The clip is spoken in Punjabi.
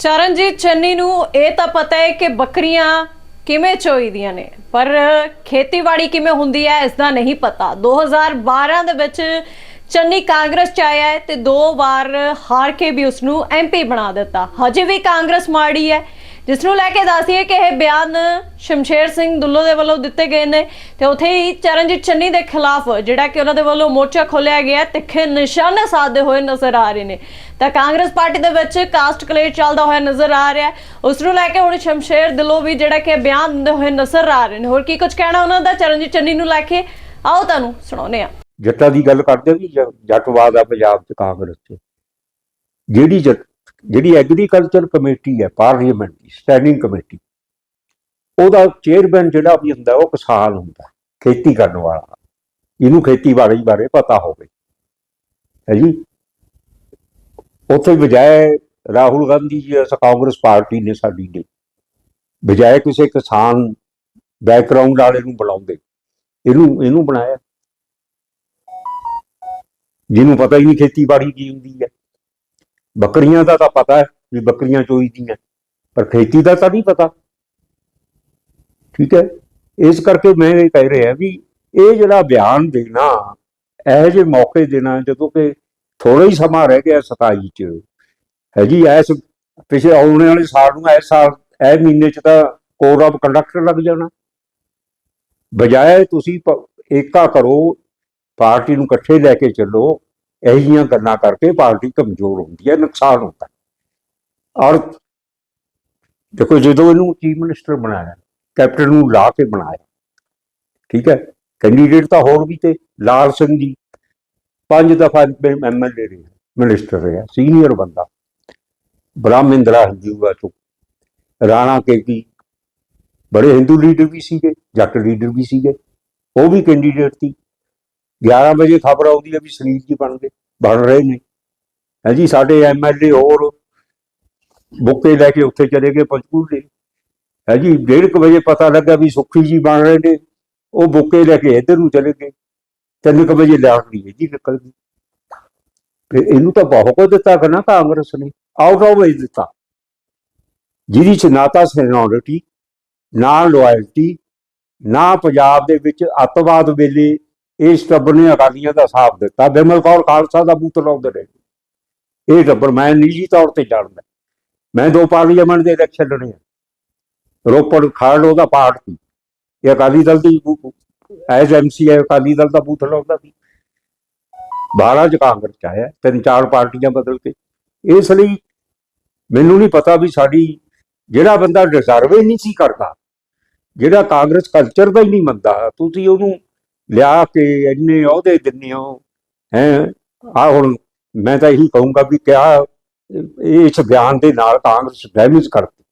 ਚਰਨਜੀਤ ਚੰਨੀ ਨੂੰ ਇਹ ਤਾਂ ਪਤਾ ਹੈ ਕਿ ਬੱਕਰੀਆਂ ਕਿਵੇਂ ਚੋਈਦੀਆਂ ਨੇ, ਪਰ ਖੇਤੀਬਾੜੀ ਕਿਵੇਂ ਹੁੰਦੀ ਹੈ ਇਸ ਦਾ ਨਹੀਂ ਪਤਾ। 2012 ਦੇ ਵਿੱਚ ਚੰਨੀ ਕਾਂਗਰਸ ਚ ਆਇਆ ਹੈ ਤੇ ਦੋ ਵਾਰ ਹਾਰ ਕੇ ਵੀ ਉਸ ਨੂੰ ਐਮਪੀ ਬਣਾ ਦਿੱਤਾ। ਹਜੇ ਵੀ ਕਾਂਗਰਸ ਮਾੜੀ ਹੈ ਜਿਸ ਨੂੰ ਲੈ ਕੇ ਦੱਸੀਏ ਕਿ ਇਹ ਬਿਆਨ ਸ਼ਮਸ਼ੇਰ ਸਿੰਘ ਦੁੱਲੋ ਦੇ ਵੱਲੋਂ ਦਿੱਤੇ ਗਏ ਨੇ ਤੇ ਉੱਥੇ ਹੀ ਚਰਨਜੀਤ ਚੰਨੀ ਦੇ ਖਿਲਾਫ ਜਿਹੜਾ ਕਿ ਉਹਨਾਂ ਦੇ ਵੱਲੋਂ ਮੋਰਚਾ ਖੋਲਿਆ ਗਿਆ, ਤਿੱਖੇ ਨਿਸ਼ਾਨੇ ਸਾਧਦੇ ਹੋਏ ਨਜ਼ਰ ਆ ਰਹੇ ਨੇ। ਤਾਂ ਕਾਂਗਰਸ ਪਾਰਟੀ ਦੇ ਵਿੱਚ ਕਾਸਟ ਕਲੇਸ਼ ਚੱਲਦਾ ਹੋਇਆ ਨਜ਼ਰ ਆ ਰਿਹਾ। ਉਸ ਨੂੰ ਲੈ ਕੇ ਹੁਣ ਸ਼ਮਸ਼ੇਰ ਦੁੱਲੋ ਵੀ ਜਿਹੜਾ ਕਿ ਬਿਆਨ ਦਿੰਦੇ ਹੋਏ ਨਜ਼ਰ ਆ ਰਹੇ ਨੇ। ਹੋਰ ਕੀ ਕੁਝ ਕਹਿਣਾ ਉਹਨਾਂ ਦਾ? ਚਰਨਜੀਤ ਚੰਨੀ ਨੂੰ ਲੈ ਕੇ ਆਓ ਤੁਹਾਨੂੰ ਸੁਣਾਉਂਦੇ ਆ ਜੱਟਾਂ ਦੀ ਗੱਲ ਕਰਦੇ ਵੀ ਜੱਟਵਾਦ ਆ ਪੰਜਾਬ ਚ ਕਾਂਗਰਸ ਚ। ਜਿਹੜੀ ਜੱਟ ਜਿਹੜੀ ਐਗਰੀਕਲਚਰ ਕਮੇਟੀ ਹੈ ਪਾਰਲੀਮੈਂਟ ਦੀ ਸਟੈਂਡਿੰਗ ਕਮੇਟੀ ਉਹਦਾ ਚੇਅਰਮੈਨ ਜਿਹੜਾ ਵੀ ਹੁੰਦਾ, ਉਹ ਕਿਸਾਨ ਹੁੰਦਾ, ਖੇਤੀ ਕਰਨ ਵਾਲਾ। ਇਹਨੂੰ ਖੇਤੀਬਾੜੀ ਬਾਰੇ ਪਤਾ ਹੋਵੇ। ਹੈ ਜੀ? ਉੱਥੇ ਬਜਾਏ ਰਾਹੁਲ ਗਾਂਧੀ ਜੀ ਅਸ ਕਾਂਗਰਸ ਪਾਰਟੀ ਨੇ ਸਾਡੀ ਨੇ, ਬਜਾਏ ਕਿਸੇ ਕਿਸਾਨ ਬੈਕਗ੍ਰਾਉਂਡ ਵਾਲੇ ਨੂੰ ਬੁਲਾਉਂਦੇ, ਇਹਨੂੰ ਇਹਨੂੰ ਬਣਾਇਆ। ਜਿਹਨੂੰ ਪਤਾ ਹੀ ਨਹੀਂ ਖੇਤੀਬਾੜੀ ਕੀ ਹੁੰਦੀ ਹੈ। ਬੱਕਰੀਆਂ ਦਾ ਤਾਂ ਪਤਾ ਹੈ ਵੀ ਬੱਕਰੀਆਂ ਚੋਈਦੀਆਂ ਪਰ ਖੇਤੀ ਦਾ ਤਾਂ ਨਹੀਂ ਪਤਾ। ਠੀਕ ਹੈ? ਇਸ ਕਰਕੇ ਮੈਂ ਇਹ ਕਹਿ ਰਿਹਾ ਵੀ ਇਹ ਜਿਹੜਾ ਬਿਆਨ ਦੇਣਾ, ਇਹੋ ਜਿਹੇ ਮੌਕੇ ਦੇਣਾ, ਜਦੋਂ ਕਿ ਥੋੜਾ ਹੀ ਸਮਾਂ ਰਹਿ ਗਿਆ 27 ਚ। ਹੈ ਜੀ ਐਸ ਪਿਛੇ ਆਉਣ ਵਾਲੇ ਸਾਲ ਨੂੰ ਐਸ ਸਾਲ, ਇਹ ਮਹੀਨੇ ਚ ਤਾਂ ਕੋਡ ਆਫ ਕੰਡਕਟ ਲੱਗ ਜਾਣਾ। ਬਜਾਏ ਤੁਸੀਂ ਪ- ਏਕਾ ਕਰੋ, ਪਾਰਟੀ ਨੂੰ ਇਕੱਠੇ ਲੈ ਕੇ ਚੱਲੋ। ਇਹੋ ਜਿਹੀਆਂ ਗੱਲਾਂ ਕਰਕੇ ਪਾਰਟੀ ਕਮਜ਼ੋਰ ਹੁੰਦੀ ਹੈ, ਨੁਕਸਾਨ ਹੁੰਦਾ ਔਰ ਦੇਖੋ ਜਦੋਂ ਇਹਨੂੰ ਚੀਫ ਮਿਨਿਸਟਰ ਬਣਾਇਆ, ਕੈਪਟਨ ਨੂੰ ਲਾ ਕੇ ਬਣਾਇਆ, ਠੀਕ ਹੈ, ਕੈਂਡੀਡੇਟ ਤਾਂ ਹੋਰ ਵੀ ਤੇ, ਲਾਲ ਸਿੰਘ ਜੀ, ਪੰਜ ਦਫਾ ਐਮਐਲਏ ਰਹੇ, ਮਿਨਿਸਟਰ ਰਿਹਾ, ਸੀਨੀਅਰ ਬੰਦਾ, ਬ੍ਰਹਮਿੰਦਰਾ ਹਿੰਦੂਆ ਤੋਂ, ਰਾਣਾ ਕੇਪੀ ਬੜੇ ਹਿੰਦੂ ਲੀਡਰ ਵੀ ਸੀਗੇ, ਜੱਟ ਲੀਡਰ ਵੀ ਸੀਗੇ, ਉਹ ਵੀ ਕੈਂਡੀਡੇਟ ਸੀ। 11 ਵਜੇ ਖਬਰ ਆਉਂਦੀ ਹੈ ਵੀ ਸੁਨੀਲ ਜੀ ਬਣਦੇ ਬਣ ਰਹੇ ਨੇ। ਹੈ ਜੀ, ਸਾਡੇ ਐਮਐਲਏ ਹੋਰ ਬੁੱਕੇ ਲੈ ਕੇ ਉੱਥੇ ਚਲੇ ਗਏ ਪੰਚਕੂਲੇ ਹੈ ਜੀ 1:30 ਵਜੇ ਪਤਾ ਲੱਗਾ ਵੀ ਸੁੱਖੀ ਜੀ ਬਣ ਰਹੇ ਨੇ। ਉਹ ਬੁੱਕੇ ਲੈ ਕੇ ਇੱਧਰ ਨੂੰ ਚਲੇ ਗਏ। 3 ਵਜੇ ਲਾਟਰੀ ਹੈ ਜੀ ਨਿਕਲ ਗਈ। ਫਿਰ ਇਹਨੂੰ ਤਾਂ ਬਹੁਤ ਕੁਝ ਦਿੱਤਾ ਕਿ ਕਾਂਗਰਸ ਨੇ। ਆਊਟ ਆਫ ਵੇ ਦਿੱਤਾ। ਜਿਹਦੀ ਚ ਨਾ ਤਾਂ ਸੈਨੋਰਿਟੀ, ਨਾ ਲਾਇਲਟੀ ਨਾ ਪੰਜਾਬ ਦੇ ਵਿੱਚ ਅੱਤਵਾਦ ਵੇਲੇ ਇਸ ਟੱਬਰ ਨੇ ਅਕਾਲੀਆਂ ਦਾ ਸਾਥ ਦਿੱਤਾ। ਬਿਮਲ ਕੌਰ ਖਾਲਸਾ ਦਾ ਬੂਤ ਲਾਉਂਦੇ ਰਹੇ ਇਹ ਟੱਬਰ ਮੈਂ ਨਿੱਜੀ ਤੌਰ ਤੇ ਜਾਣਦਾ। ਮੈਂ ਦੋ ਪਾਰਲੀਮੈਂਟ ਦੇ ਇਲੈਕਸ਼ਨ ਲੜੇ ਰੋਪੜ ਖਰੜ ਉਹਦਾ ਪਾਰਟ ਸੀ। ਇਹ ਅਕਾਲੀ ਦਲ ਦੀ ਐਜ਼ ਐਮਸੀ ਅਕਾਲੀ ਦਲ ਦਾ ਬੂਥ ਲਾਉਂਦਾ ਸੀ। 12 ਚ ਕਾਂਗਰਸ ਚ ਆਇਆ, ਤਿੰਨ ਚਾਰ ਪਾਰਟੀਆਂ ਬਦਲ ਕੇ। ਇਸ ਲਈ ਮੈਨੂੰ ਨਹੀਂ ਪਤਾ ਵੀ ਸਾਡੀ ਜਿਹੜਾ ਬੰਦਾ ਡਿਜ਼ਰਵ ਹੀ ਨਹੀਂ ਸੀ ਕਰਦਾ। ਜਿਹੜਾ ਕਾਂਗਰਸ ਕਲਚਰ ਦਾ ਹੀ ਨਹੀਂ ਮੰਨਦਾ, ਤੁਸੀਂ ਉਹਨੂੰ ਲਿਆ ਕੇ ਇੰਨੇ ਅਹੁਦੇ ਦਿੰਨੇ ਹੋ, ਹੈ? ਆ ਹੁਣ ਮੈਂ ਤਾਂ ਇਹੀ ਕਹੂੰਗਾ ਵੀ ਕਿਆ ਇਹ ਇਸ ਬਿਆਨ ਦੇ ਨਾਲ ਕਾਂਗਰਸ ਡੈਮੇਜ ਕਰਤੀ